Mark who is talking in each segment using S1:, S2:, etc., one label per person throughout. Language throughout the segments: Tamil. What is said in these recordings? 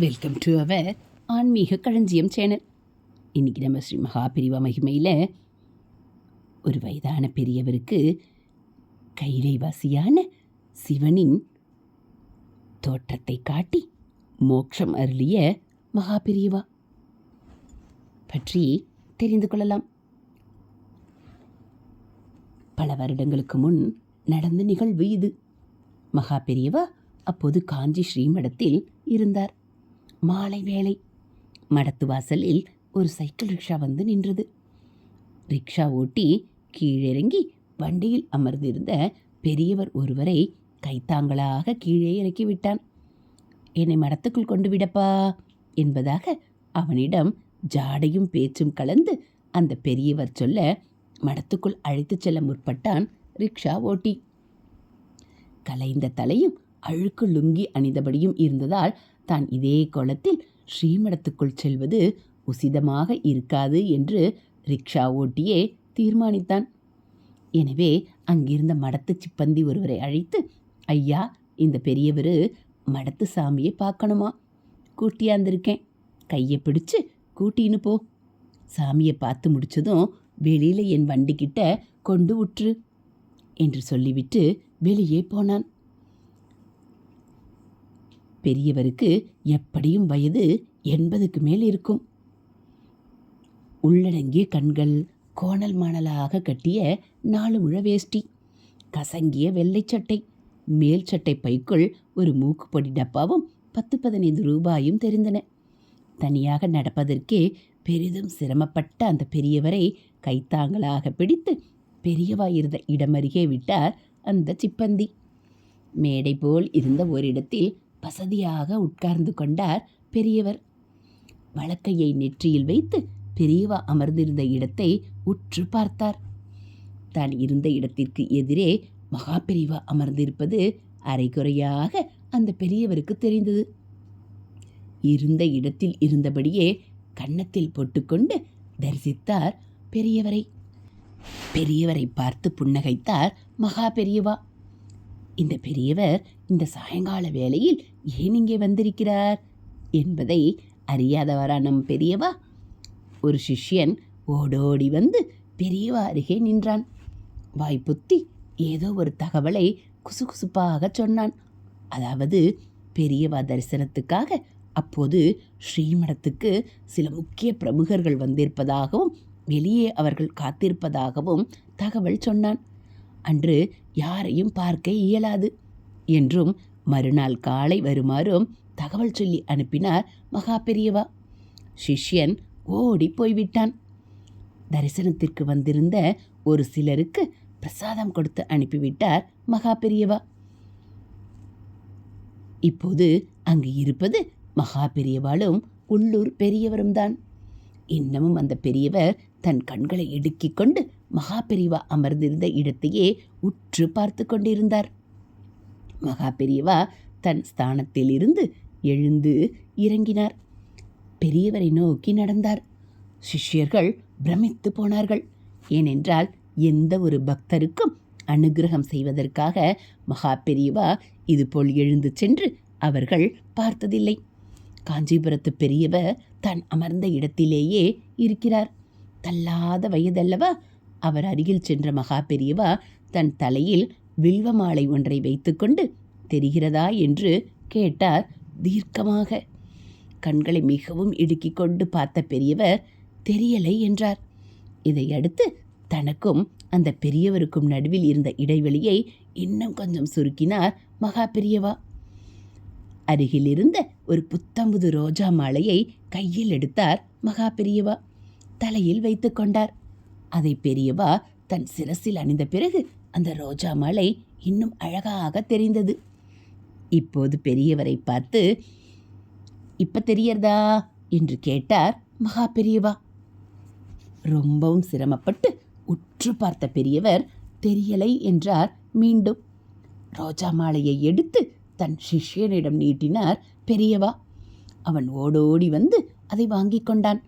S1: வெல்கம் டு அவர் ஆன்மீக களஞ்சியம் சேனல் இன்றைக்கி நம்ம ஸ்ரீ மகாபிரிவா மகிமையில் ஒரு வயதான பெரியவருக்கு கைலைவாசியான சிவனின் தோற்றத்தை காட்டி மோட்சம் அருளிய மகாபிரிவா பற்றி தெரிந்து கொள்ளலாம். பல வருடங்களுக்கு முன் நடந்த நிகழ்வு இது. மகாபெரியவா அப்போது காஞ்சி ஸ்ரீமடத்தில் இருந்தார். மாலை வேளை. மடத்து வாசலில் ஒரு சைக்கிள் ரிக்ஷா வந்து நின்றது. ரிக்ஷா ஓட்டி கீழிறங்கி வண்டியில் அமர்ந்திருந்த பெரியவர் ஒருவரை கைத்தாங்களாக கீழே இறக்கி விட்டான். என்னை மடத்துக்குள் கொண்டு விடப்பா என்பதாக அவனிடம் ஜாடையும் பேச்சும் கலந்து அந்த பெரியவர் சொல்ல மடத்துக்குள் அழைத்துச் செல்ல முற்பட்டான் ரிக்ஷா ஓட்டி. கலைந்த தலையும் அழுக்கு லுங்கி அணிந்தபடியும் இருந்ததால் தான் இதே கோலத்தில் ஸ்ரீமடத்துக்குள் செல்வது உசிதமாக இருக்காது என்று ரிக்ஷா ஓட்டியே தீர்மானித்தான். எனவே அங்கிருந்த மடத்து சிப்பந்தி ஒருவரை அழைத்து ஐயா இந்த பெரியவர் மடத்து சாமியை பார்க்கணுமா? கூட்டியாந்திருக்கேன் கையை பிடிச்சு கூட்டின்னு போ. சாமியை பார்த்து முடிச்சதும் வெளியில் என் வண்டிக்கிட்ட கொண்டு விட்டுரு என்று சொல்லிவிட்டு வெளியே போனான். பெரியவருக்கு எப்படியும் வயது எண்பதுக்கு மேல் இருக்கும். உள்ளடங்கிய கண்கள் கோணல் மாணலாக கட்டிய நாலு முழ வேஷ்டி கசங்கிய வெள்ளை சட்டை மேல் சட்டை பைக்குள் ஒரு மூக்குப்பொடி டப்பாவும் பத்து பதினைந்து ரூபாயும் தெரிந்தன. தனியாக நடப்பதற்கே பெரிதும் சிரமப்பட்ட அந்த பெரியவரை கைத்தாங்களாக பிடித்து பெரியவா இருந்த இடமருகே விட்டார் அந்த சிப்பந்தி. மேடை போல் இருந்த ஓரிடத்தில் வசதியாக உட்கார்ந்து கொண்டார் பெரியவர். வழக்கையை நெற்றியில் வைத்து பெரியவா அமர்ந்திருந்த இடத்தை உற்று பார்த்தார். தான் இருந்த இடத்திற்கு எதிரே மகா பெரியவா அமர்ந்திருப்பது அரைகுறையாக அந்த பெரியவருக்கு தெரிந்தது. இருந்த இடத்தில் இருந்தபடியே கன்னத்தில் போட்டுக்கொண்டு தரிசித்தார் பெரியவரை. பெரியவரை பார்த்து புன்னகைத்தார் மகா பெரியவா. இந்த பெரியவர் இந்த சாயங்கால வேளையில் ஏன் இங்கே வந்திருக்கிறார்? என்பதை அறியாதவரா நம் பெரியவா? ஒரு சிஷ்யன் ஓடோடி வந்து பெரியவா அருகே நின்றான். வாய்ப்புத்தி ஏதோ ஒரு தகவலை குசுகுசுப்பாக சொன்னான். அதாவது பெரியவா தரிசனத்துக்காக அப்போது ஸ்ரீமடத்துக்கு சில முக்கிய பிரமுகர்கள் வந்திருப்பதாகவும் வெளியே அவர்கள் காத்திருப்பதாகவும் தகவல் சொன்னான். அன்று யாரையும் பார்க்க இயலாது. என்றும் மறுநாள் காலை வருமாறும் தகவல் சொல்லி அனுப்பினார் மகா பெரியவா. சிஷ்யன் ஓடி போய்விட்டான். தரிசனத்திற்கு வந்திருந்த ஒரு சிலருக்கு பிரசாதம் கொடுத்து அனுப்பிவிட்டார் மகா பெரியவா. இப்போது அங்கு இருப்பது மகா பெரியவாளும் உள்ளூர் பெரியவரும் தான் இன்னமும் அந்த பெரியவர் தன் கண்களை இடுக்கிக் கொண்டு மகாபெரியவா அமர்ந்திருந்த இடத்தையே உற்று பார்த்து கொண்டிருந்தார். மகா பெரியவா தன் ஸ்தானத்திலிருந்து எழுந்து இறங்கினார். பெரியவரை நோக்கி நடந்தார். சிஷ்யர்கள் பிரமித்து போனார்கள். ஏனென்றால் எந்த ஒரு பக்தருக்கும் அனுகிரகம் செய்வதற்காக மகா பெரியவா இதுபோல் எழுந்து சென்று அவர்கள் பார்த்ததில்லை. காஞ்சிபுரத்து பெரியவர் தான் அமர்ந்த இடத்திலேயே இருக்கிறார். தள்ளாத வயதல்லவா அவர் அருகில் சென்ற மகா பெரியவா தன் தலையில் வில்வ மாலை ஒன்றை வைத்துக்கொண்டு தெரிகிறதா? என்று கேட்டார் தீர்க்கமாக. கண்களை மிகவும் இடுக்கிக் கொண்டு பார்த்த பெரியவர் தெரியலை என்றார். இதையடுத்து தனக்கும் அந்த பெரியவருக்கும் நடுவில் இருந்த இடைவெளியை இன்னும் கொஞ்சம் சுருக்கினார் மகா பெரியவா. அருகில் இருந்த ஒரு புத்தம்புது ரோஜா மாலையை கையில் எடுத்தார் மகா பெரியவா. தலையில் வைத்து கொண்டார். அதை பெரியவா தன் சிரசில் அணிந்த பிறகு அந்த ரோஜா மாலை இன்னும் அழகாக தெரிந்தது. இப்போது பெரியவரை பார்த்து இப்ப தெரியறதா? என்று கேட்டார் மகா பெரியவா. ரொம்பவும் சிரமப்பட்டு உற்று பார்த்த பெரியவர் தெரியலை என்றார் மீண்டும். ரோஜா மாலையை எடுத்து தன் சிஷ்யனிடம் நீட்டினார் பெரியவா. அவன் ஓடோடி வந்து அதை வாங்கிக் கொண்டான்.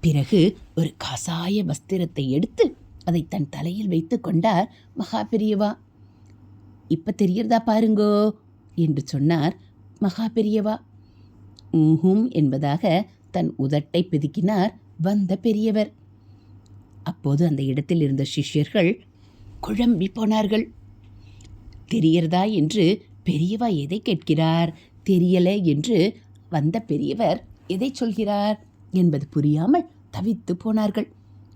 S1: பிறகு ஒரு கசாய வஸ்திரத்தை எடுத்து அதை தன் தலையில் வைத்து கொண்டார் மகா பெரியவா இப்ப தெரியறதா பாருங்கோ என்று சொன்னார் மகா பெரியவா ஊஹும் என்பதாக தன் உதட்டை பிதுக்கினார் வந்த பெரியவர். அப்போது அந்த இடத்தில் இருந்த சிஷ்யர்கள் குழம்பி போனார்கள். தெரியறதா என்று பெரியவா எதை கேட்கிறார் தெரியலை என்று வந்த பெரியவர் எதை சொல்கிறார்? என்பது புரியாமல் தவித்து போனார்கள்.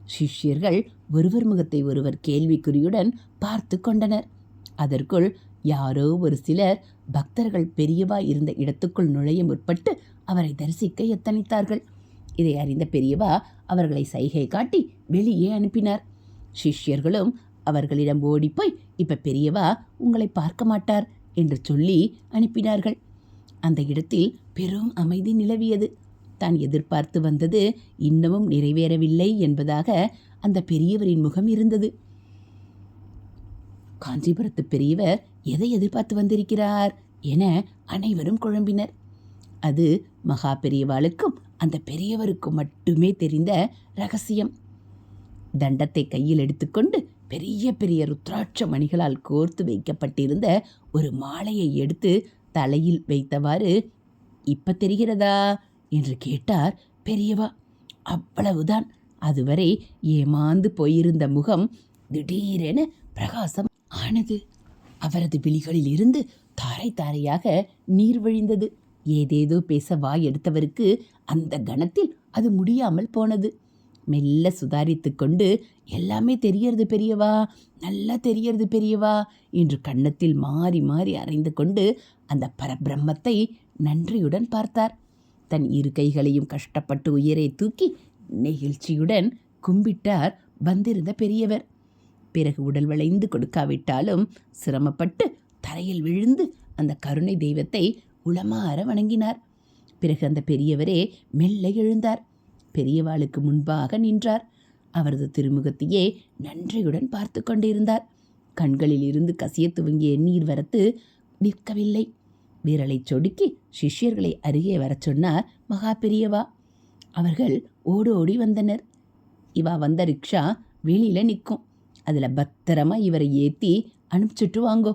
S1: சிஷ்யர்கள் ஒருவர் முகத்தை ஒருவர் கேள்விக்குறியுடன் பார்த்து கொண்டனர். அதற்குள் யாரோ ஒரு சிலர் பக்தர்கள் பெரியவா இருந்த இடத்துக்குள் நுழைய முற்பட்டு அவரை தரிசிக்க எத்தனித்தார்கள். இதை அறிந்த பெரியவா அவர்களை சைகை காட்டி வெளியே அனுப்பினார். சிஷ்யர்களும் அவர்களிடம் ஓடிப்போய் இப்ப பெரியவா உங்களை பார்க்க மாட்டார் என்று சொல்லி அனுப்பினார்கள். அந்த இடத்தில் பெரும் அமைதி நிலவியது. தான் எதிர்பார்த்து வந்தது. இன்னமும் நிறைவேறவில்லை என்பதாக அந்த பெரியவரின் முகம் இருந்தது. காஞ்சிபுரத்து பெரியவர் எதை எதிர்பார்த்து வந்திருக்கிறார் என அனைவரும் குழம்பினர். அது மகா பெரியவாளுக்கும் அந்த பெரியவருக்கும் மட்டுமே தெரிந்த ரகசியம். தண்டத்தை கையில் எடுத்துக்கொண்டு பெரிய பெரிய ருத்ராட்ச மணிகளால் கோர்த்து வைக்கப்பட்டிருந்த ஒரு மாலையை எடுத்து தலையில் வைத்தவாறு இப்ப தெரிகிறதா? என்று கேட்டார் பெரியவா. அவ்வளவுதான். அதுவரை ஏமாந்து போயிருந்த முகம் திடீரென பிரகாசம் ஆனது. அவரது விழிகளில் இருந்து தாரை தாரையாக நீர் வழிந்தது. ஏதேதோ பேச வாய் எடுத்தவருக்கு அந்த கணத்தில் அது முடியாமல் போனது. மெல்ல சுதாரித்து கொண்டு எல்லாமே தெரியறது பெரியவா நல்லா தெரியறது பெரியவா என்று கன்னத்தில் மாறி மாறி அறைந்து கொண்டு அந்த பரபிரம்மத்தை நன்றியுடன் பார்த்தார். தன் இரு கைகளையும் கஷ்டப்பட்டு உயிரை தூக்கி நெகிழ்ச்சியுடன் கும்பிட்டார் வந்திருந்த பெரியவர். பிறகு உடல் வளைந்து கொடுக்காவிட்டாலும் சிரமப்பட்டு தரையில் விழுந்து அந்த கருணை தெய்வத்தை உளமாற வணங்கினார். பிறகு அந்த பெரியவரே மெல்ல எழுந்தார். பெரியவாளுக்கு முன்பாக நின்றார். அவரது திருமுகத்தையே நன்றியுடன் பார்த்து கொண்டிருந்தார். கண்களில் இருந்து கசிய துவங்கிய நீர் வரத்து நிற்கவில்லை. விரலை சொடுக்கி சிஷ்யர்களை அருகே வரச் சொன்னார் மகா பெரியவா. அவர்கள் ஓடோடி வந்தனர். இவா வந்த ரிக்ஷா வெளியில் நிற்கும். அதில் பத்திரமா இவரை ஏற்றி அனுப்பிச்சுட்டு வாங்கோ.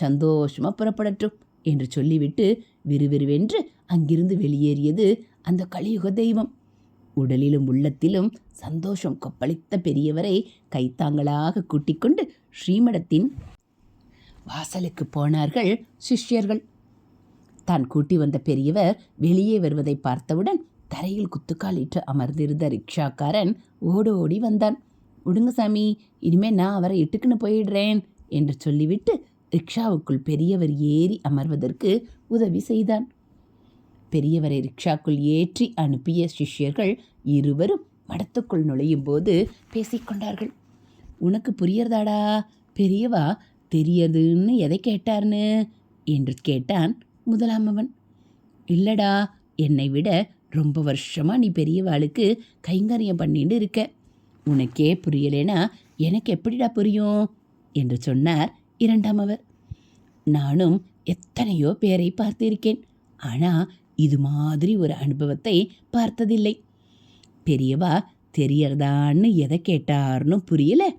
S1: சந்தோஷமா புறப்படட்டும் என்று சொல்லிவிட்டு விறுவிறுவென்று அங்கிருந்து வெளியேறியது அந்த கலியுக தெய்வம். உடலிலும் உள்ளத்திலும் சந்தோஷம் கொப்பளித்த பெரியவரை கைத்தாங்களாக கூட்டிக்கொண்டு ஸ்ரீமடத்தின் வாசலுக்கு போனார்கள் சிஷ்யர்கள். தான் கூட்டி வந்த பெரியவர் வெளியே வருவதை பார்த்தவுடன் தரையில் குத்துக்காலிட்டு அமர்ந்திருந்த ரிக்ஷாக்காரன் ஓடு ஓடி வந்தான். விடுங்க சாமி இனிமே நான் அவரை இட்டுக்குன்னு போயிடுறேன் என்று சொல்லிவிட்டு ரிக்ஷாவுக்குள் பெரியவர் ஏறி அமர்வதற்கு உதவி செய்தான். பெரியவரை ரிக்ஷாக்குள் ஏற்றி அனுப்பிய சிஷ்யர்கள் இருவரும் மடத்துக்குள் நுழையும் போது பேசிக்கொண்டார்கள் உனக்கு புரியறதாடா பெரியவா தெரியதுன்னு எதை கேட்டார்னு? என்று கேட்டான் முதலாம் அவன் இல்லடா என்னை விட ரொம்ப வருஷமா நீ பெரியவாளுக்கு கைங்கரியம் பண்ணிட்டு இருக்க. உனக்கே புரியலேனா எனக்கு எப்படிடா புரியும்? என்று சொன்னார் இரண்டாம் அவர் நானும் எத்தனையோ பேரை பார்த்திருக்கேன். ஆனா இது மாதிரி ஒரு அனுபவத்தை பார்த்ததில்லை. பெரியவா தெரியறதான்னு எதை கேட்டார்னு புரியல.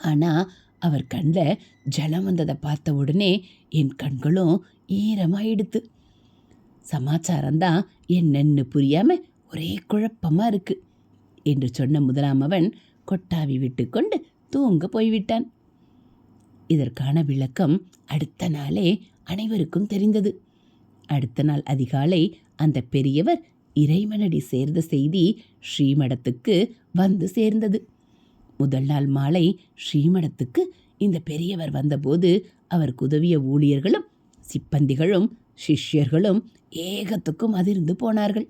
S1: ஆனா அவர் கண்ணில் ஜலம் வந்ததை பார்த்த உடனே என் கண்களும் ஈரமாயிடுத்து. சமாச்சாரம்தான் என்னன்னு புரியாமல் ஒரே குழப்பமாக இருக்கு என்று சொன்ன முதலாமவன் கொட்டாவி விட்டுக்கொண்டு தூங்க போய்விட்டான். இதற்கான விளக்கம் அடுத்த நாளே அனைவருக்கும் தெரிந்தது. அடுத்த நாள் அதிகாலை அந்த பெரியவர் இறைமனடி சேர்ந்த செய்தி ஸ்ரீமடத்துக்கு வந்து சேர்ந்தது. முதல் நாள் மாலை ஸ்ரீமடத்துக்கு இந்த பெரியவர் வந்தபோது அவருக்கு உதவிய ஊழியர்களும் சிப்பந்திகளும் சிஷ்யர்களும் ஏகத்துக்கும் அதிர்ந்து போனார்கள்.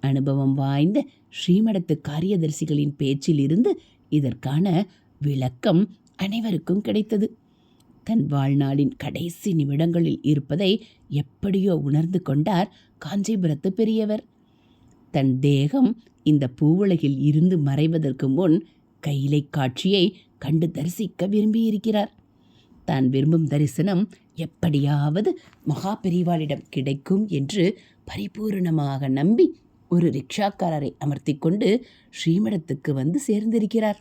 S1: அனுபவம் வாய்ந்த ஸ்ரீமடத்து காரியதர்சிகளின் பேச்சிலிருந்து இதற்கான விளக்கம் அனைவருக்கும் கிடைத்தது. தன் வாழ்நாளின் கடைசி நிமிடங்களில் இருப்பதை எப்படியோ உணர்ந்து கொண்டார் காஞ்சிபுரத்து பெரியவர். தன் தேகம் இந்த பூவுலகில் இருந்து மறைவதற்கு முன் கையிலை காட்சியை கண்டு தரிசிக்க விரும்பியிருக்கிறார். தான் விரும்பும் தரிசனம் எப்படியாவது மகா பெரிவாளிடம் கிடைக்கும் என்று பரிபூரணமாக நம்பி ஒரு ரிக்ஷாக்காரரை அமர்த்தி கொண்டு ஸ்ரீமடத்துக்கு வந்து சேர்ந்திருக்கிறார்.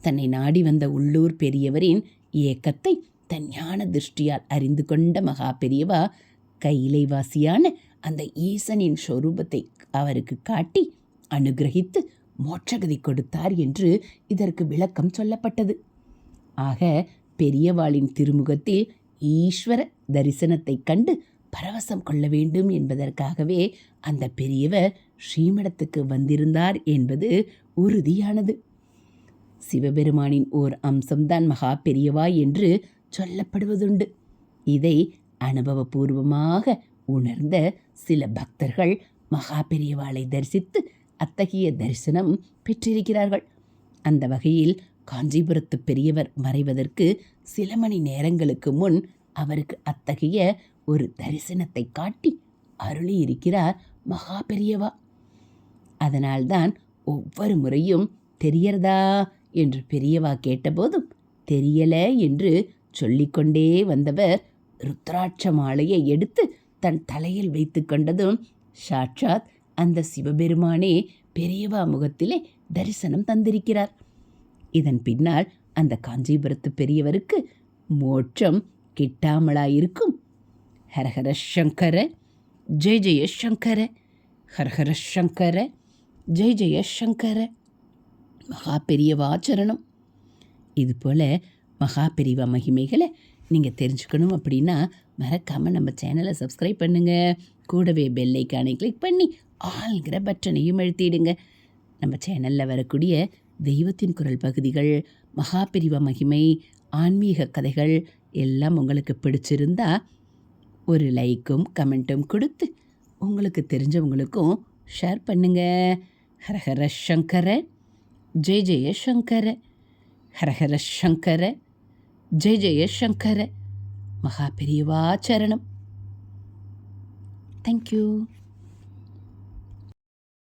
S1: தன்னை நாடி வந்த உள்ளூர் பெரியவரின் ஏக்கத்தை தன் ஞான திருஷ்டியால் அறிந்து கொண்ட மகா பெரியவா கைலைவாசியான அந்த ஈசனின் சொரூபத்தை அவருக்கு காட்டி அனுகிரகித்து மோட்சகதி கொடுத்தார் என்று இதற்கு விளக்கம் சொல்லப்பட்டது. ஆக பெரியவாளின் திருமுகத்தில் ஈஸ்வர தரிசனத்தைக் கண்டு பரவசம் கொள்ள வேண்டும் என்பதற்காகவே அந்த பெரியவர் ஸ்ரீமடத்துக்கு வந்திருந்தார் என்பது உறுதியானது. சிவபெருமானின் ஓர் அம்சம்தான் மகா பெரியவா என்று சொல்லப்படுவதுண்டு. இதை அனுபவபூர்வமாக உணர்ந்த சில பக்தர்கள் மகா பெரியவாளை தரிசித்து அத்தகைய தரிசனம் பெற்றிருக்கிறார்கள். அந்த வகையில் காஞ்சிபுரத்து பெரியவர் மறைவதற்கு சில மணி நேரங்களுக்கு முன் அவருக்கு அத்தகைய ஒரு தரிசனத்தை காட்டி அருளி இருக்கிறார் மகா பெரியவா. அதனால்தான் ஒவ்வொரு முறையும் தெரியறதா என்று பெரியவா கேட்டபோதும் தெரியல என்று சொல்லிக்கொண்டே வந்தவர் ருத்ராட்ச மாலையை எடுத்து தன் தலையில் வைத்து கொண்டதும் சாட்சாத் அந்த சிவபெருமானே பெரியவா முகத்திலே தரிசனம் தந்திருக்கிறார். இதன் பின்னால் அந்த காஞ்சிபுரத்து பெரியவருக்கு மோட்சம் கிட்டாமலாயிருக்கும். ஹரஹர சங்கர ஜெய ஜெய சங்கர ஹரஹர சங்கர ஜெய ஜெய சங்கர. மகா பெரியவாச்சரணம் இதுபோல் மகா பெரியவா மகிமைகளை நீங்கள் தெரிஞ்சுக்கணும் அப்படின்னா மறக்காமல் நம்ம சேனலை சப்ஸ்கிரைப் பண்ணுங்கள் கூடவே பெல் ஐக்கானை கிளிக் பண்ணி ஆள்கிற பட்டனையும் எழுத்திடுங்க நம்ம சேனலில் வரக்கூடிய தெய்வத்தின் குரல் பகுதிகள் மகாபிரிவ மகிமை ஆன்மீக கதைகள் எல்லாம் உங்களுக்கு பிடிச்சிருந்தா ஒரு லைக்கும் கமெண்ட்டும் கொடுத்து உங்களுக்கு தெரிஞ்சவங்களுக்கும் ஷேர் பண்ணுங்க. ஹரஹர சங்கர ஜெய ஜெய சங்கர ஹரஹர சங்கர ஜெய ஜெய சங்கர மகா சரணம். தேங்க்யூ